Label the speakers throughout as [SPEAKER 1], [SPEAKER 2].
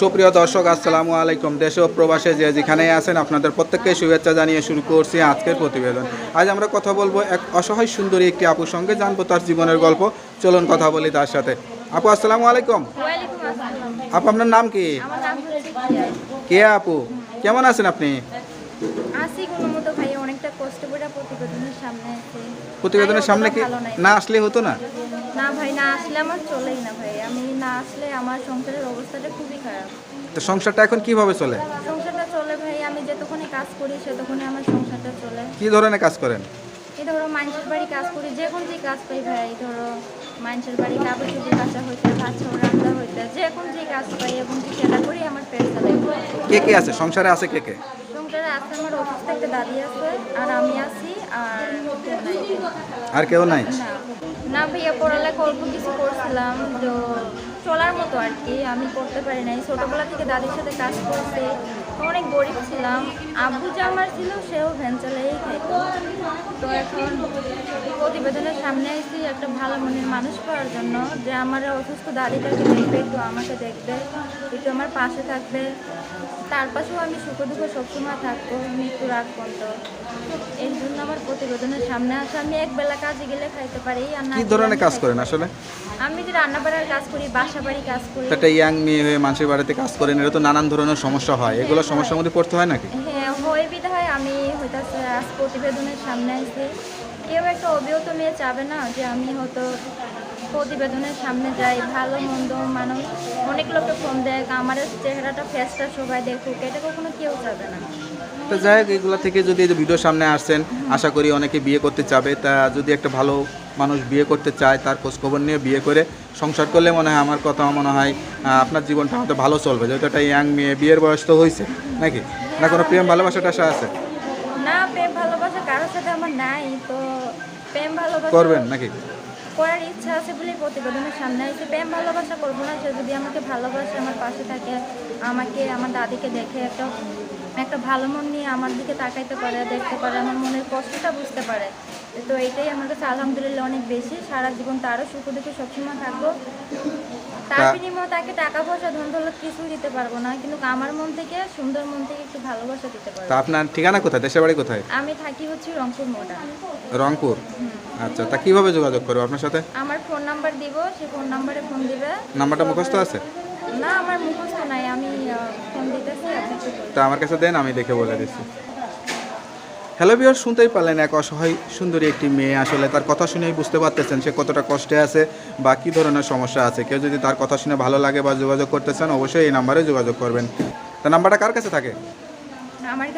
[SPEAKER 1] সুপ্রিয় দর্শক আসসালামু আলাইকুম। দেশ ও প্রবাসে যে যেখানেই আছেন আপনাদের প্রত্যেককে শুভেচ্ছা জানিয়ে শুরু করছি আজকের প্রতিবেদন। আজ আমরা কথা বলব এক অসহায় সুন্দরী একটি আপুর সঙ্গে জানব তার জীবনের গল্প। চলুন কথা বলি তার সাথে। আপু আসসালামু আলাইকুম। আপু আপনার নাম কি। কে আপু? কেমন আছেন আপনি?
[SPEAKER 2] কষ্ট করে প্রতিবেদনের সামনে আছে।
[SPEAKER 1] প্রতিবেদনের সামনে কি না আসলে হতো না?
[SPEAKER 2] না ভাই না আসলে আমার চলেই না ভাই। আমি না আসলে আমার সংসারের অবস্থাটা খুবই খারাপ।
[SPEAKER 1] তো সংসারটা এখন কীভাবে চলে?
[SPEAKER 2] সংসারটা চলে ভাই আমি যতক্ষণে কাজ করি সেতক্ষণে আমার সংসারটা চলে।
[SPEAKER 1] কি ধরনের কাজ করেন?
[SPEAKER 2] এই ধরো মানুষের বাড়ি কাজ করি যে কোনো যে কাজ পাই ভাই। ধরো মানুষের বাড়ি কাপড় চুপড়ি কাঁচা হইতে ভাত ছাড়া রান্না হইতে যে কোনো যে কাজ পাই এবং সেটা করি আমার পেট চালাই
[SPEAKER 1] কে কে আছে? সংসারে আছে কে কে?
[SPEAKER 2] সংসারে আছে আমার অফিস থেকে দাদি আছে আর আমি আছি আর।
[SPEAKER 1] আর কেউ নাই?
[SPEAKER 2] না। না ভাইয়া পড়ালেখা অল্প কিছু করছিলাম তো চলার মতো আর কি আমি করতে পারি নাই। ছোটোবেলা থেকে দাদির সাথে কাজ করতে অনেক গরিব ছিলাম। আব্বু যে আমার ছিল সেও ভ্যান চালাই খাইত। তো এখন প্রতিবেদনের সামনে আসছি একটা ভালো মনের মানুষ পাওয়ার জন্য যে আমার অসুস্থ দাদিটাকে দেখবে একটু আমাকে দেখবে একটু আমার পাশে থাকবে। তার পাশেও আমি সুখ দুঃখ সবসময় থাকব মৃত্যুর আগ পর্যন্ত। এই জন্য আমার প্রতিবেদনের সামনে আসা। আমি এক বেলা কাজে গেলে খাইতে পারি আর না
[SPEAKER 1] কি ধরনের কাজ করেন। আসলে?
[SPEAKER 2] আমি যে রান্না বাড়ার কাজ করি বাসা বাড়ি কাজ করি।
[SPEAKER 1] একটা ইয়াং মেয়ে হয়ে মানুষের বাড়িতে কাজ করেন এটা তো নানান ধরনের সমস্যা হয়। এগুলো সমস্যার মধ্যে পড়তে হয় নাকি?
[SPEAKER 2] হ্যাঁ হয় বিধায় আমি হইতাছে আজ প্রতিবেদনের সামনে আসছি কেউ একটা অবিহত মেয়ে চাবে না যে আমি হয়তো প্রতিবেদনের সামনে যাই, ভালো, মন্দ, মানুষ। অনেক লোকে ফোন দেয় আমার চেহারাটা ফেসটা সবাই দেখুক, এটা কখনো কেউ চাবে না।
[SPEAKER 1] তো যাই হোক, এগুলো থেকে যদি ভিডিও সামনে আসছেন, আশা করি অনেকে বিয়ে করতে চাবে। তা যদি একটা ভালো মানুষ বিয়ে করতে চায়, তার খোঁজখবর নিয়ে বিয়ে করে সংসার করলে মনে হয় আমার কথা মনে হয় আপনার জীবনটা হয়তো ভালো চলবে। যেহেতু একটা ইয়াং মেয়ে, বিয়ের বয়স তো হয়েছে নাকি? না কোনো প্রেম ভালোবাসাটা আশা আছে?
[SPEAKER 2] না প্রেম ভালোবাসা কারোর সাথে আমার নাই তো প্রেম ভালোবাসা
[SPEAKER 1] করবেন নাকি?
[SPEAKER 2] করার ইচ্ছা আছে বলে প্রতিবেদনের সামনে এসে প্রেম ভালোবাসা করব না সে যদি আমাকে ভালোবাসে আমার পাশে থাকে আমাকে আমার দাদিকে দেখে একটা একটা ভালো মন নিয়ে আমার দিকে তাকাইতে পারে দেখতে পারে আমার মনের কষ্টটা বুঝতে পারে। তো এইটাই আমার কাছে আলহামদুলিল্লাহ অনেক বেশি। সারা জীবন তারও সুখ দুঃখে সবসময় থাকব। তার বিনিময়ে তাকে টাকা পয়সা ধন দৌলত দিতে পারব না। কিন্তু আমার মন থেকে সুন্দর মন থেকে একটু ভালোবাসা দিতে পারব।
[SPEAKER 1] তা আপনার ঠিকানা কোথায়? দেশের বাড়ি কোথায়?
[SPEAKER 2] আমি থাকি হচ্ছে রংপুর
[SPEAKER 1] আচ্ছা তা কীভাবে যোগাযোগ করব আপনার সাথে?
[SPEAKER 2] আমার ফোন নাম্বার দিব সেই ফোন নাম্বারে ফোন দিবে।
[SPEAKER 1] নাম্বারটা মুখস্থ আছে?
[SPEAKER 2] না আমার মুখস্থ নাই আমি ফোন দিতেছি আপনাকে
[SPEAKER 1] তা আমার কাছে দেন আমি দেখে বলে দিচ্ছি। হ্যালো বিয়ার শুনতেই পারলেন এক অসহায় সুন্দরী একটি মেয়ে। আসলে তার কথা শুনেই বুঝতে পারতেছেন সে কতটা কষ্টে আছে বা কী ধরনের সমস্যা আছে। কেউ যদি তার কথা শুনে ভালো লাগে বা যোগাযোগ করতে চান অবশ্যই এই নাম্বারে যোগাযোগ করবেন। তা নাম্বারটা কার কাছে থাকে?
[SPEAKER 2] আমার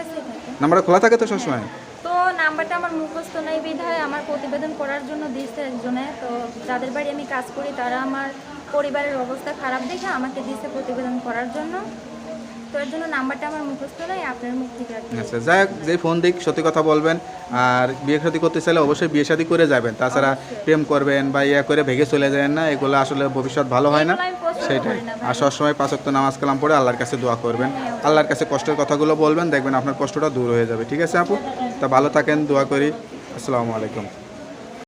[SPEAKER 1] নাম্বারটা খোলা থাকে তো সবসময়?
[SPEAKER 2] তো নাম্বারটা আমার মুখস্থ নেই বিধায় আমার প্রতিবেদন করার জন্য দিচ্ছে একজনে। তো যাদের বাড়ি আমি কাজ করি তারা আমার পরিবারের অবস্থা খারাপ দেখে আমাকে দিচ্ছে প্রতিবেদন করার জন্য। তো এর জন্য নাম্বারটা আমার মুখস্থ নেই আপনার মুখ থেকে
[SPEAKER 1] আচ্ছা যাই হোক যে ফোন দিক সত্যি কথা বলবেন। আর বিয়ে শাদী করতে চাইলে অবশ্যই বিয়ে শাদী করে যাবেন। তাছাড়া প্রেম করবেন বা ইয়া করে ভেগে চলে যাবেন না এগুলো আসলে ভবিষ্যৎ ভালো হয় না। সেটাই। আর সবসময় পাঁচক্ত নামাজ কালাম পড়ে আল্লাহর কাছে দোয়া করবেন। আল্লাহর কাছে কষ্টের কথাগুলো বলবেন দেখবেন আপনার কষ্টটা দূর হয়ে যাবে। ঠিক আছে আপু? তা ভালো থাকেন দোয়া করি। আসসালামু আলাইকুম।